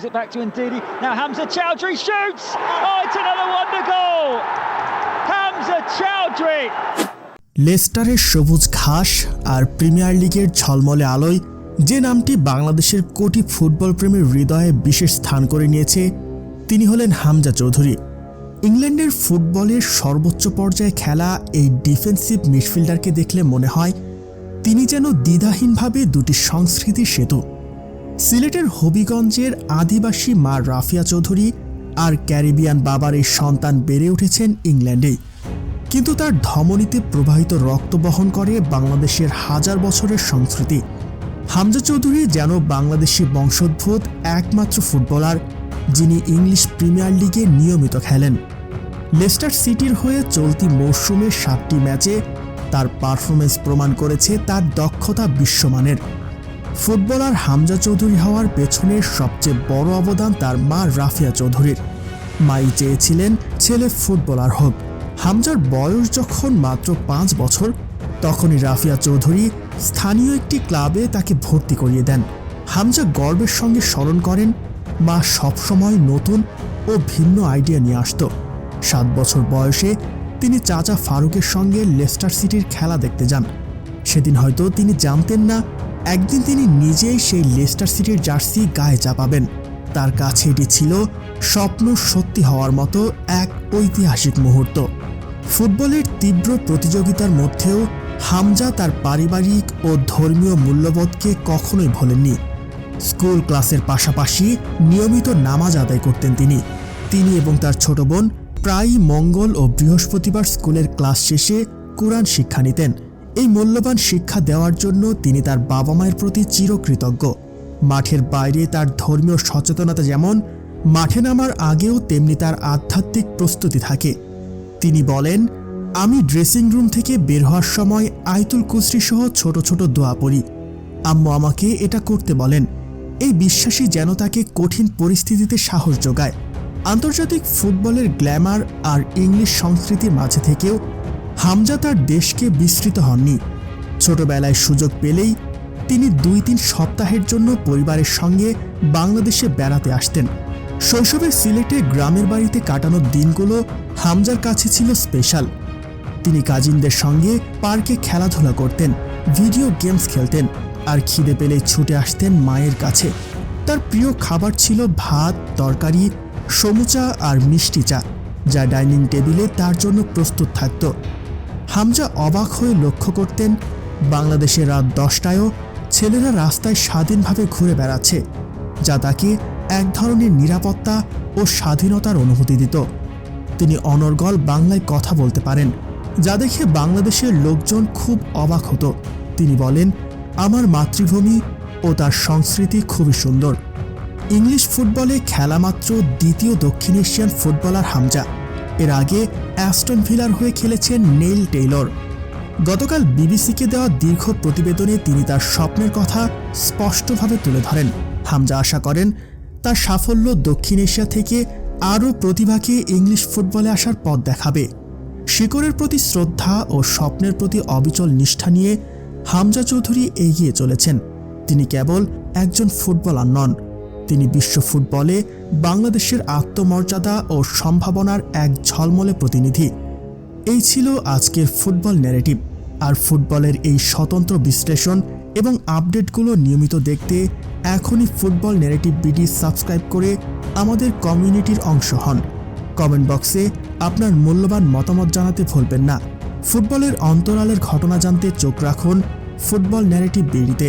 it back to Ndidi. Now Hamza Chowdhury shoots. Oh, it's another wonder goal. Hamza Chowdhury. লেস্টারের সবুজ ঘাস আর premier লিগের ঝলমলে আলোয় যে নামটি বাংলাদেশের কোটি ফুটবল প্রেমীর হৃদয়ে বিশেষ স্থান করে নিয়েছে তিনি হলেন হামজা চৌধুরী ইংল্যান্ডের ফুটবলের সর্বোচ্চ পর্যায়ে খেলা এই ডিফেন্সিভ মিডফিল্ডারকে দেখলে মনে হয় তিনি যেন দ্বিধাহীনভাবে দুটি সংস্কৃতির সেতু সিলেটের হবিগঞ্জের আদিবাসী মা রাফিয়া চৌধুরী আর ক্যারিবিয়ান বাবার এই সন্তান বেড়ে উঠেছেন ইংল্যান্ডেই। কিন্তু তার ধমনীতে প্রবাহিত রক্ত বহন করে বাংলাদেশের হাজার বছরের সংস্কৃতি। হামজা চৌধুরী যেন বাংলাদেশি বংশোদ্ভূত একমাত্র ফুটবলার, যিনি ইংলিশ প্রিমিয়ার লিগে নিয়মিত খেলেন। লেস্টার সিটির হয়ে চলতি মরশুমে সাতটি ম্যাচে তার পারফরমেন্স প্রমাণ করেছে তার দক্ষতা বিশ্বমানের। ফুটবলার হামজা চৌধুরী হওয়ার পেছনে সবচেয়ে বড় অবদান তার মা রাফিয়া চৌধুরীর। মাই চেয়েছিলেন ছেলে ফুটবলার হোক। হামজার বয়স যখন মাত্র পাঁচ বছর, তখনই রাফিয়া চৌধুরী স্থানীয় একটি ক্লাবে তাকে ভর্তি করিয়ে দেন। হামজা গর্বের সঙ্গে স্মরণ করেন, মা সবসময় নতুন ও ভিন্ন আইডিয়া নিয়ে আসতো। সাত বছর বয়সে তিনি চাচা ফারুকের সঙ্গে লেস্টার সিটির খেলা দেখতে যান। সেদিন হয়তো তিনি জানতেন না একদিন তিনি নিজেই সেই লেস্টার সিটির জার্সি গায়ে চাপাবেন। তার কাছে এটি ছিল স্বপ্ন সত্যি হওয়ার মতো এক ঐতিহাসিক মুহূর্ত। ফুটবলের তীব্র প্রতিযোগিতার মধ্যেও হামজা তার পারিবারিক ও ধর্মীয় মূল্যবোধকে কখনোই ভোলেননি। স্কুল ক্লাসের পাশাপাশি নিয়মিত নামাজ আদায় করতেন তিনি। তিনি এবং তার ছোট বোন প্রায়ই মঙ্গল ও বৃহস্পতিবার স্কুলের ক্লাস শেষে কোরআন শিক্ষা নিতেন। এই মূল্যবান শিক্ষা দেওয়ার জন্য তিনি তার বাবা মায়ের প্রতি চিরকৃতজ্ঞ। মাঠের বাইরে তার ধর্মীয় সচেতনতা যেমন, মাঠে নামার আগেও তেমনি তার আধ্যাত্মিক প্রস্তুতি থাকে। তিনি বলেন, আমি ড্রেসিং রুম থেকে বের হওয়ার সময় আয়তুল কুসরি সহ ছোট ছোট দোয়া পড়ি। আম্মু আমাকে এটা করতে বলেন। এই বিশ্বাসী যেন তাকে কঠিন পরিস্থিতিতে সাহস যোগায়। আন্তর্জাতিক ফুটবলের গ্ল্যামার আর ইংলিশ সংস্কৃতির মাঝে থেকেও হামজা তার দেশকে বিস্তৃত হননি। ছোটবেলায় সুযোগ পেলেই তিনি দুই তিন সপ্তাহের জন্য পরিবারের সঙ্গে বাংলাদেশে বেড়াতে আসতেন। শৈশবের সিলেটে গ্রামের বাড়িতে কাটানোর দিনগুলো হামজার কাছে ছিল স্পেশাল। তিনি কাজিনদের সঙ্গে পার্কে খেলাধুলা করতেন, ভিডিও গেমস খেলতেন আর খিদে পেলে ছুটে আসতেন মায়ের কাছে। তার প্রিয় খাবার ছিল ভাত, তরকারি, সমুচা আর মিষ্টি চা, যা ডাইনিং টেবিলে তার জন্য প্রস্তুত থাকত। হামজা অবাক হয়ে লক্ষ্য করতেন বাংলাদেশের রাত দশটায়ও ছেলেরা রাস্তায় স্বাধীনভাবে ঘুরে বেড়াচ্ছে, যা তাকে এক ধরনের নিরাপত্তা ও স্বাধীনতার অনুভূতি দিত। তিনি অনর্গল বাংলায় কথা বলতে পারেন, যা দেখে বাংলাদেশের লোকজন খুব অবাক হতো। তিনি বলেন, আমার মাতৃভূমি ও তার সংস্কৃতি খুবই সুন্দর। ইংলিশ ফুটবলে খেলা মাত্র দ্বিতীয় দক্ষিণ এশিয়ান ফুটবলার হামজা। এর আগে অ্যাস্টন ভিলার হয়ে খেলেছেন নেইল টেইলর। গতকাল বিবিসিকে দেওয়া দীর্ঘ প্রতিবেদনে তিনি তার স্বপ্নের কথা স্পষ্টভাবে তুলে ধরেন। হামজা আশা করেন, তার সাফল্য দক্ষিণ এশিয়া থেকে আরও প্রতিভাকে ইংলিশ ফুটবলে আসার পথ দেখাবে। শিকড়ের প্রতি শ্রদ্ধা ও স্বপ্নের প্রতি অবিচল নিষ্ঠা নিয়ে হামজা চৌধুরী এগিয়ে চলেছেন। তিনি কেবল একজন ফুটবলার নন তিনি বিশ্ব ফুটবলে বাংলাদেশের আত্মমর্যাদা ও সম্ভাবনার এক ঝলমলে প্রতিনিধি। এই ছিল আজকের ফুটবল ন্যারেটিভ। আর ফুটবলের এই স্বতন্ত্র বিশ্লেষণ এবং আপডেটগুলো নিয়মিত দেখতে এখনই ফুটবল ন্যারেটিভ বিডি সাবস্ক্রাইব করে আমাদের কমিউনিটির অংশ হন। কমেন্ট বক্সে আপনার মূল্যবান মতামত জানাতে ভুলবেন না। ফুটবলের অন্তরালের ঘটনা জানতে চোখ রাখুন ফুটবল ন্যারেটিভ বিডিতে।